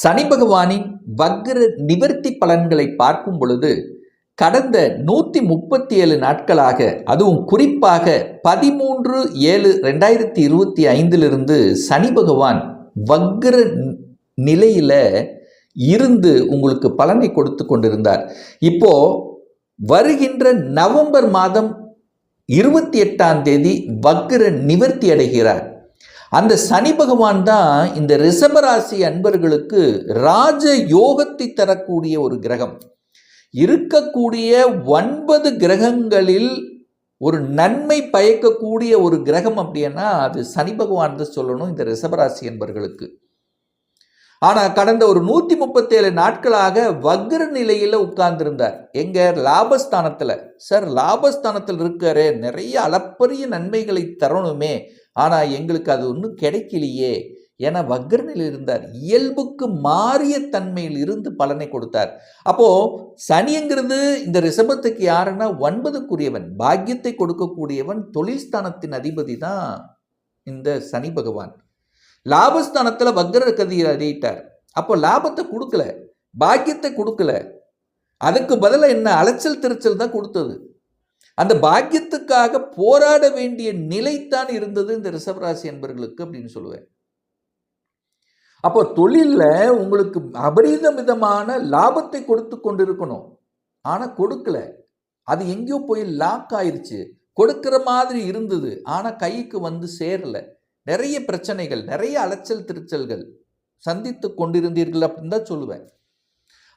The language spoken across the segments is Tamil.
சனி பகவானின் வக்ர நிவர்த்தி பலன்களை பார்க்கும் பொழுது கடந்த நூற்றி முப்பத்தி ஏழு நாட்களாக அதுவும் குறிப்பாக பதிமூன்று ஏழு ரெண்டாயிரத்தி இருபத்தி ஐந்திலிருந்து சனி பகவான் வக்ர நிலையில் இருந்து உங்களுக்கு பலனை கொடுத்து கொண்டிருந்தார். இப்போ வருகின்ற நவம்பர் மாதம் இருபத்தி எட்டாம் தேதி வக்ர நிவர்த்தி அடைகிறார். அந்த சனி பகவான் தான் இந்த ரிஷபராசி அன்பர்களுக்கு ராஜ யோகத்தை தரக்கூடிய ஒரு கிரகம். இருக்கக்கூடிய ஒன்பது கிரகங்களில் ஒரு நன்மை பயக்கக்கூடிய ஒரு கிரகம் அப்படின்னா அது சனி பகவான் தான் சொல்லணும் இந்த ரிஷபராசி என்பர்களுக்கு ஆனால் கடந்த ஒரு நூற்றி முப்பத்தேழு நாட்களாக வக்ர நிலையில் உட்கார்ந்திருந்தார். எங்க? லாபஸ்தானத்தில். சார் லாபஸ்தானத்தில் இருக்காரு நிறைய அளப்பரிய நன்மைகளை தரணுமே. ஆனால் எங்களுக்கு அது ஒன்றும் கிடைக்கலையே. என வக்ரனில் இருந்தார். இயல்புக்கு மாறிய தன்மையில் இருந்து பலனை கொடுத்தார். அப்போ சனிங்கிறது இந்த ரிஷபத்துக்கு யாருன்னா ஒன்பதுக்குரியவன். பாக்கியத்தை கொடுக்கக்கூடியவன் தொழில்ஸ்தானத்தின் அதிபதி தான் இந்த சனி பகவான். லாபஸ்தானத்தில் வக்ர கதியை அறியிட்டார் அப்போ லாபத்தை கொடுக்கல. பாக்கியத்தை கொடுக்கல. அதுக்கு பதிலாக என்ன? அலைச்சல் திருச்சல் தான் கொடுத்தது. அந்த பாக்கியத்துக்காக போராட வேண்டிய நிலைத்தான் இருந்தது இந்த ரிஷபராசி என்பர்களுக்கு அப்படின்னு சொல்லுவேன். அப்போ தொழிலில் உங்களுக்கு அபரீத விதமான லாபத்தை கொடுத்து கொண்டிருக்கணும். ஆனால் கொடுக்கல. அது எங்கேயோ போய் லாக் ஆயிடுச்சு கொடுக்கிற மாதிரி இருந்தது. ஆனால் கைக்கு வந்து சேரல. நிறைய பிரச்சனைகள் நிறைய அலைச்சல் திருச்சல்கள் சந்தித்து கொண்டிருந்தீர்கள் அப்படின்னு தான் சொல்லுவேன்.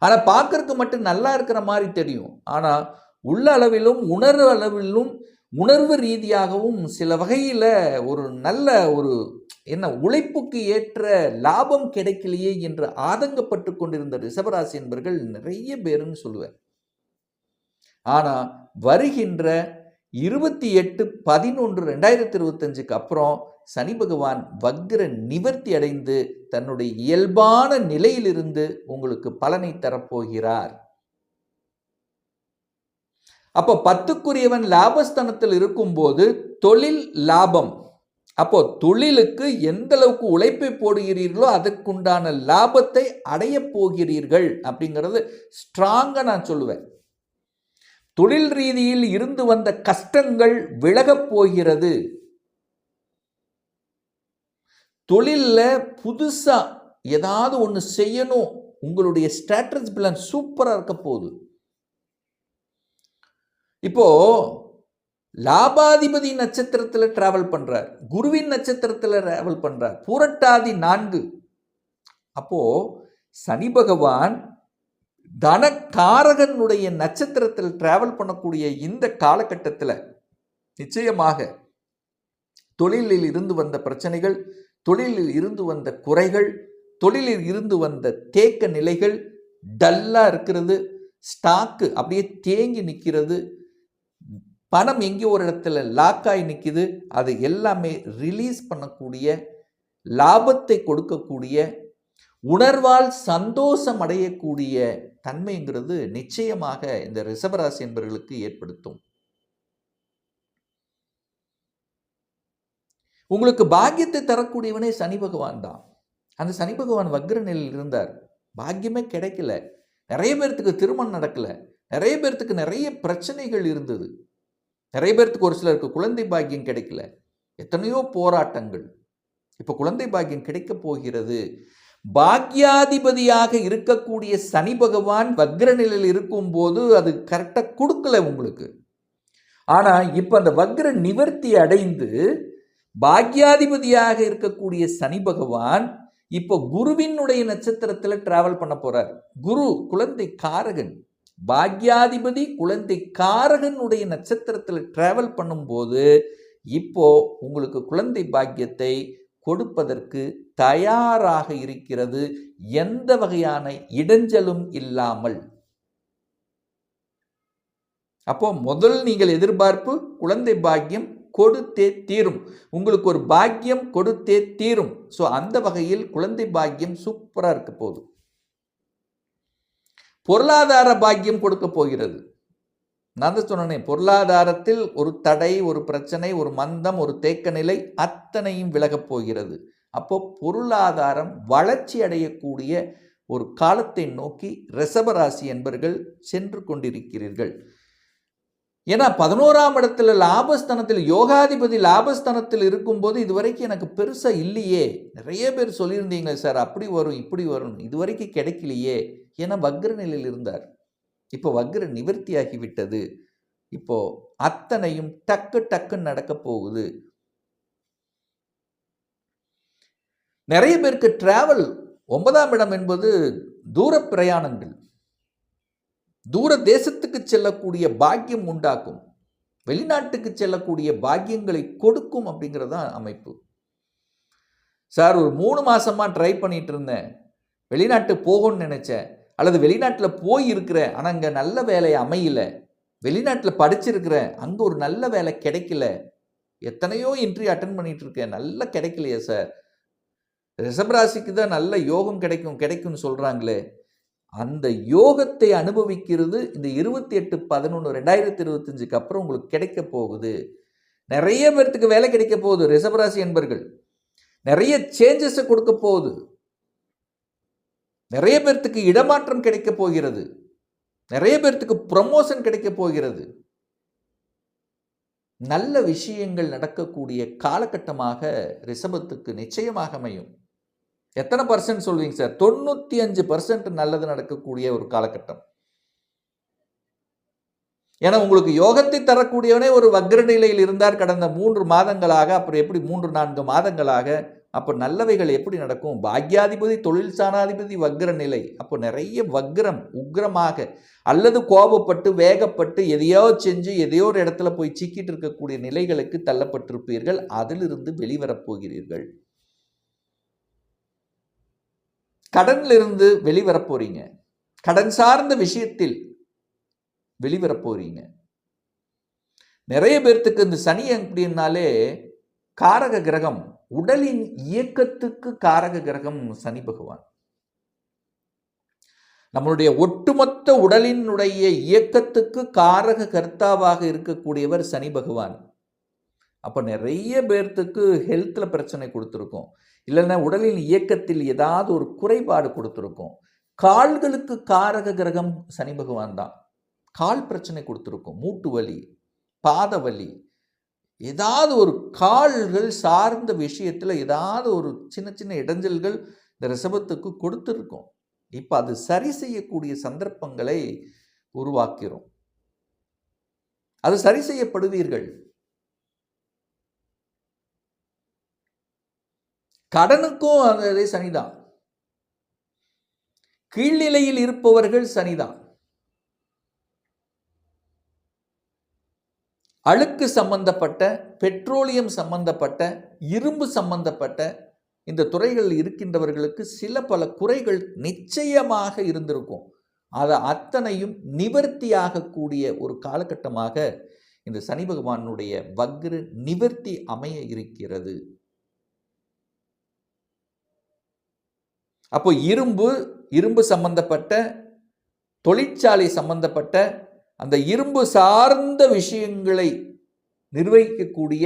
ஆனால் பார்க்கறதுக்கு மட்டும் நல்லா இருக்கிற மாதிரி தெரியும். ஆனால் உள்ள அளவிலும் உணர்வு அளவிலும் உணர்வு ரீதியாகவும் சில வகையில் ஒரு நல்ல ஒரு என்ன உழைப்புக்கு ஏற்ற லாபம் கிடைக்கலையே என்று ஆதங்கப்பட்டு கொண்டிருந்த ரிஷபராசி என்பர்கள் நிறைய பேருன்னு சொல்லுவேன். ஆனால் வருகின்ற இருபத்தி எட்டு பதினொன்று ரெண்டாயிரத்தி இருபத்தஞ்சுக்கு அப்புறம் சனி பகவான் வக்ர நிவர்த்தி அடைந்து தன்னுடைய இயல்பான நிலையிலிருந்து உங்களுக்கு பலனை தரப்போகிறார். அப்போ பத்துக்குரியவன் லாபஸ்தனத்தில் இருக்கும்போது தொழில் லாபம். அப்போ தொழிலுக்கு எந்த அளவுக்கு உழைப்பை போடுகிறீர்களோ அதுக்குண்டான லாபத்தை அடைய போகிறீர்கள் அப்படிங்கிறது ஸ்ட்ராங்காக நான் சொல்லுவேன். தொழில் ரீதியில் இருந்து வந்த கஷ்டங்கள் விலகப் போகிறது. தொழிலில் புதுசாக ஏதாவது ஒன்று செய்யணும். உங்களுடைய ஸ்ட்ராட்டஜி பிளான் சூப்பராக இருக்க போகுது. இப்போ லாபாதிபதி நட்சத்திரத்தில் டிராவல் பண்ணுறார் குருவின் நட்சத்திரத்தில் டிராவல் பண்ணுறார் பூரட்டாதி நான்கு. அப்போ சனி பகவான் தனக்காரகனுடைய நட்சத்திரத்தில் டிராவல் பண்ணக்கூடிய இந்த காலகட்டத்தில் நிச்சயமாக தொழிலில் இருந்து வந்த பிரச்சனைகள் தொழிலில் இருந்து வந்த குறைகள் தொழிலில் இருந்து வந்த தேக்க நிலைகள் டல்லாக இருக்கிறது ஸ்டாக்கு அப்படியே தேங்கி நிற்கிறது பணம் எங்கே ஒரு இடத்துல லாக்காகி நிற்கிது அது எல்லாமே ரிலீஸ் பண்ணக்கூடிய லாபத்தை கொடுக்கக்கூடிய உணர்வால் சந்தோஷம் அடையக்கூடிய தன்மைங்கிறது நிச்சயமாக இந்த ரிசவராசி என்பவர்களுக்கு ஏற்படுத்தும். உங்களுக்கு பாக்கியத்தை தரக்கூடியவனே சனி பகவான் தான். அந்த சனி பகவான் வக்ர நிலையில் இருந்தார். பாக்கியமே கிடைக்கல. நிறைய பேர்த்துக்கு திருமணம் நடக்கலை. நிறைய பேர்த்துக்கு நிறைய பிரச்சனைகள் இருந்தது. நிறைய பேர்த்துக்கு ஒரு சிலருக்கு குழந்தை பாக்கியம் கிடைக்கல. எத்தனையோ போராட்டங்கள். இப்போ குழந்தை பாக்கியம் கிடைக்க போகிறது. பாக்கியாதிபதியாக இருக்கக்கூடிய சனி பகவான் வக்ர நிலையில் இருக்கும்போது அது கரெக்டாக கொடுக்கல உங்களுக்கு. ஆனால் இப்போ அந்த வக்ர நிவர்த்தி அடைந்து பாக்கியாதிபதியாக இருக்கக்கூடிய சனி பகவான் இப்போ குருவினுடைய நட்சத்திரத்தில் டிராவல் பண்ண போகிறார் குரு குழந்தை காரகன். பாக்யாதிபதி குழந்தை காரகனுடைய நட்சத்திரத்தில் டிராவல் பண்ணும்போது இப்போ உங்களுக்கு குழந்தை பாக்கியத்தை கொடுப்பதற்கு தயாராக இருக்கிறது. எந்த வகையான இடைஞ்சலும் இல்லாமல். அப்போ முதல் நீங்கள் எதிர்பார்ப்பு குழந்தை பாக்கியம் கொடுத்தே தீரும். உங்களுக்கு ஒரு பாக்கியம் கொடுத்தே தீரும். ஸோ அந்த வகையில் குழந்தை பாக்கியம் சூப்பராக இருக்க போகுது. பொருளாதார பாக்கியம் கொடுக்க போகிறது. நான் தான் சொன்னேன் பொருளாதாரத்தில் ஒரு தடை ஒரு பிரச்சனை ஒரு மந்தம் ஒரு தேக்க நிலை அத்தனையும் விலகப் போகிறது. அப்போ பொருளாதாரம் வளர்ச்சி அடையக்கூடிய ஒரு காலத்தை நோக்கி ரிசபராசி என்பர்கள் சென்று கொண்டிருக்கிறீர்கள். ஏன்னா பதினோராம் இடத்துல லாபஸ்தானத்தில் யோகாதிபதி லாபஸ்தானத்தில் இருக்கும்போது இதுவரைக்கும் எனக்கு பெருசாக இல்லையே. நிறைய பேர் சொல்லியிருந்தீங்களே சார் அப்படி வரும் இப்படி வரும் இதுவரைக்கும் கிடைக்கலையே. ஏன்னா வக்ர நிலையில் இருந்தார். இப்போ வக்ர நிவர்த்தியாகி விட்டது இப்போ அத்தனையும் டக்கு டக்குன்னு நடக்க போகுது. நிறைய பேருக்கு டிராவல் ஒன்பதாம் இடம் என்பது தூர பிரயாணங்கள். தூர தேசத்துக்கு செல்லக்கூடிய பாக்கியம் உண்டாக்கும். வெளிநாட்டுக்கு செல்லக்கூடிய பாக்கியங்களை கொடுக்கும் அப்படிங்கிறது தான் அமைப்பு. சார் ஒரு மூணு மாசமா ட்ரை பண்ணிட்டு இருந்தேன். வெளிநாட்டு போகணும்னு நினைச்சேன். அல்லது வெளிநாட்டில் போய் இருக்கிறேன் ஆனால் அங்கே நல்ல வேலை அமையல. வெளிநாட்டில் படிச்சிருக்கிறேன் அங்கே ஒரு நல்ல வேலை கிடைக்கல. எத்தனையோ இன்ட்ரிவியூ அட்டன் பண்ணிட்டு இருக்கேன் நல்லா கிடைக்கலையே சார் ரிஷபராசிக்கு தான் நல்ல யோகம் கிடைக்கும் கிடைக்கும்னு சொல்கிறாங்களே அந்த யோகத்தை அனுபவிக்கிறது இந்த இருபத்தி எட்டு பதினொன்று ரெண்டாயிரத்தி இருபத்தஞ்சுக்கு அப்புறம் உங்களுக்கு கிடைக்க போகுது. நிறைய பேர்த்துக்கு வேலை கிடைக்க போகுது ரிஷபராசி என்பர்கள். நிறைய சேஞ்சஸை கொடுக்க போகுது. நிறைய பேர்த்துக்கு இடமாற்றம் கிடைக்க போகிறது. நிறைய பேர்த்துக்கு ப்ரமோஷன் கிடைக்க போகிறது. நல்ல விஷயங்கள் நடக்கக்கூடிய காலகட்டமாக ரிஷபத்துக்கு நிச்சயமாக அமையும். எத்தனை பர்சன்ட் சொல்வீங்க சார் தொண்ணூற்றி அஞ்சு பர்சன்ட் நல்லது நடக்கக்கூடிய ஒரு காலகட்டம். ஏன்னா உங்களுக்கு யோகத்தை தரக்கூடியவனே ஒரு வக்ர நிலையில் இருந்தார் கடந்த மூன்று மாதங்களாக அப்புறம் எப்படி மூன்று நான்கு மாதங்களாக அப்போ நல்லவைகள் எப்படி நடக்கும்? பாக்யாதிபதி தொழில் சாணாதிபதி வக்ர நிலை. அப்போ நிறைய வக்ரம் உக்ரமாக அல்லது கோபப்பட்டு வேகப்பட்டு எதையோ செஞ்சு எதையோ ஒரு இடத்துல போய் சிக்கிட்டு இருக்கக்கூடிய நிலைகளுக்கு தள்ளப்பட்டிருப்பீர்கள். அதிலிருந்து வெளிவரப் போகிறீர்கள். கடனிலிருந்து வெளிவரப் போறீங்க. கடன் சார்ந்த விஷயத்தில் வெளிவரப் போறீங்க. நிறைய பேர்த்துக்கு இந்த சனி அப்படின்னாலே காரக கிரகம் உடலின் இயக்கத்துக்கு காரக கிரகம் சனி பகவான். நம்மளுடைய ஒட்டுமொத்த உடலினுடைய இயக்கத்துக்கு காரக கர்த்தாவாக இருக்கக்கூடியவர் சனி பகவான். அப்போ நிறைய பேர்த்துக்கு ஹெல்த்தில் பிரச்சனை கொடுத்துருக்கோம். இல்லைன்னா உடலின் இயக்கத்தில் ஏதாவது ஒரு குறைபாடு கொடுத்துருக்கோம். கால்களுக்கு காரக கிரகம் சனி பகவான் தான். கால் பிரச்சனை கொடுத்துருக்கோம். மூட்டு வலி பாத வலி ஏதாவது ஒரு கால்கள் சார்ந்த விஷயத்தில் ஏதாவது ஒரு சின்ன சின்ன இடைஞ்சல்கள் இந்த ரிசபத்துக்கு கொடுத்துருக்கோம். இப்போ அது சரி செய்யக்கூடிய சந்தர்ப்பங்களை உருவாக்கிறோம். அது சரி செய்யப்படுவீர்கள். கடனுக்கும் அதே சனிதான். கீழ்நிலையில் இருப்பவர்கள் சனிதான். அழுக்கு சம்பந்தப்பட்ட பெட்ரோலியம் சம்பந்தப்பட்ட இரும்பு சம்பந்தப்பட்ட இந்த துறைகளில் இருக்கின்றவர்களுக்கு சில பல குறைகள் நிச்சயமாக இருந்திருக்கும். அதை அத்தனையும் நிவர்த்தியாகக்கூடிய ஒரு காலகட்டமாக இந்த சனி பகவானுடைய வக்ர நிவர்த்தி அமைய இருக்கிறது. அப்போ இரும்பு இரும்பு சம்பந்தப்பட்ட தொழிற்சாலை சம்பந்தப்பட்ட அந்த இரும்பு சார்ந்த விஷயங்களை நிர்வகிக்கக்கூடிய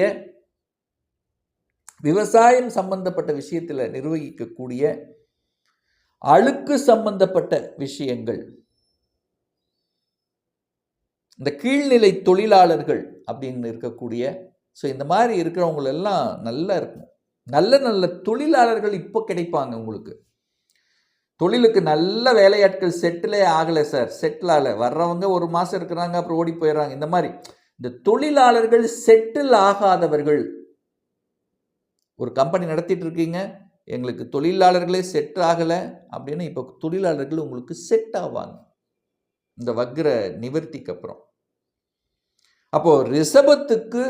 விவசாயம் சம்பந்தப்பட்ட விஷயத்தில் நிர்வகிக்கக்கூடிய அழுக்கு சம்பந்தப்பட்ட விஷயங்கள். இந்த கீழ்நிலை தொழிலாளர்கள் அப்படின்னு இருக்கக்கூடிய ஸோ இந்த மாதிரி இருக்கிறவங்களெல்லாம் நல்லா இருக்கும். நல்ல நல்ல தொழிலாளர்கள் இப்போ கிடைப்பாங்க உங்களுக்கு. தொழிலுக்கு நல்ல வேலையாட்கள் செட்டிலே ஆகலை சார் செட்டில் ஆகலை. வர்றவங்க ஒரு மாதம் இருக்கிறாங்க அப்புறம் ஓடி போயிடுறாங்க. இந்த மாதிரி. இந்த தொழிலாளர்கள் செட்டில் ஆகாதவர்கள். ஒரு கம்பெனி நடத்திட்டு இருக்கீங்க எங்களுக்கு தொழிலாளர்களே செட் ஆகலை அப்படின்னு இப்போ தொழிலாளர்கள் உங்களுக்கு செட் ஆவாங்க. இந்த வக்ர நிவர்த்திக்கு அப்புறம். அப்போது ரிஷபத்துக்கு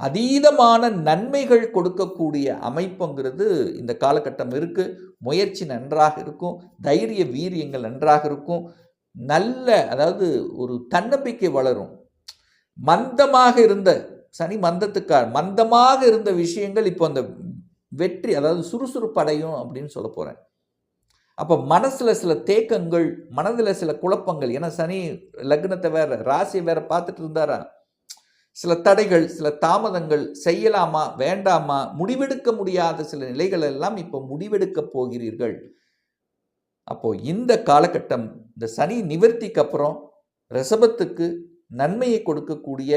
அதீதமான நன்மைகள் கொடுக்கக்கூடிய அமைப்புங்கிறது இந்த காலகட்டம் இருக்குது முயற்சி நன்றாக இருக்கும். தைரிய வீரியங்கள் நன்றாக இருக்கும். நல்ல அதாவது ஒரு தன்னம்பிக்கை வளரும். மந்தமாக இருந்த சனி மந்தத்துக்கார் மந்தமாக இருந்த விஷயங்கள் இப்போ அந்த வெற்றி அதாவது சுறுசுறுப்படையும் அப்படின்னு சொல்ல போகிறேன் அப்போ மனசில் சில தேக்கங்கள் மனதில் சில குழப்பங்கள். ஏன்னா சனி லக்னத்தை வேற ராசியை வேற பார்த்துட்டு இருந்தாரா? சில தடைகள் சில தாமதங்கள் செய்யலாமா வேண்டாமா முடிவெடுக்க முடியாத சில நிலைகள் எல்லாம் இப்போ முடிவெடுக்க போகிறீர்கள். அப்போ இந்த காலகட்டம் இந்த சனி நிவர்த்திக்கு அப்புறம் ரிஷபத்துக்கு நன்மையை கொடுக்கக்கூடிய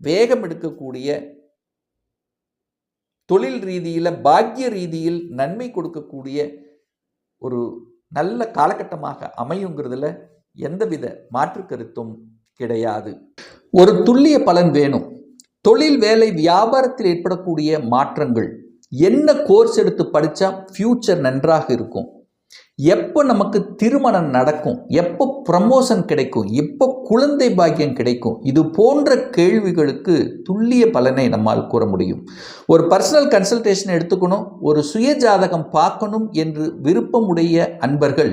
வேகம் எடுக்கக்கூடிய தொழில் ரீதியில் பாக்கிய ரீதியில் நன்மை கொடுக்கக்கூடிய ஒரு நல்ல காலகட்டமாக அமையுங்கிறதுல எந்தவித மாற்று கருத்தும் கிடையாது. ஒரு துல்லிய பலன் வேணும். தொழில் வேலை வியாபாரத்தில் ஏற்படக்கூடிய மாற்றங்கள். என்ன கோர்ஸ் எடுத்து படித்தா ஃப்யூச்சர் நன்றாக இருக்கும். எப்போ நமக்கு திருமணம் நடக்கும்? எப்போ ப்ரமோஷன் கிடைக்கும்? எப்போ குழந்தை பாக்கியம் கிடைக்கும்? இது போன்ற கேள்விகளுக்கு துல்லிய பலனை நம்மால் கூற முடியும். ஒரு பர்சனல் கன்சல்டேஷன் எடுத்துக்கணும். ஒரு சுய ஜாதகம் பார்க்கணும் என்று விருப்பமுடைய அன்பர்கள்